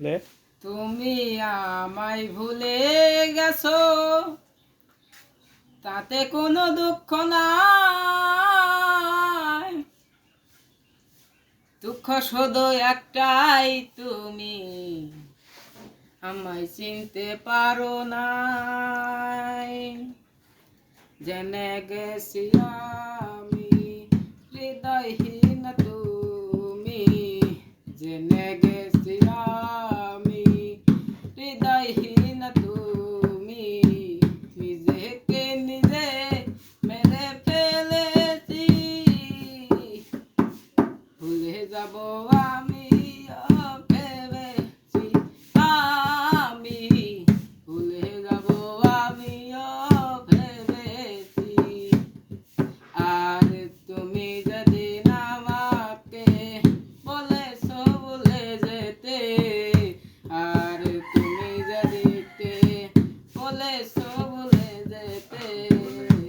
লে। তুমি আমায় ভুলে গেছো, তাতে কোনো দুঃখ নাই। দুঃখ শুধু একটাই, তুমি আমায় চিনতে পারো নাই। জেনে গেছি হৃদয়হীন তুমি নিজেকে নিজে মেরে ফেলেছি ভুলে যাব বলে যেতে।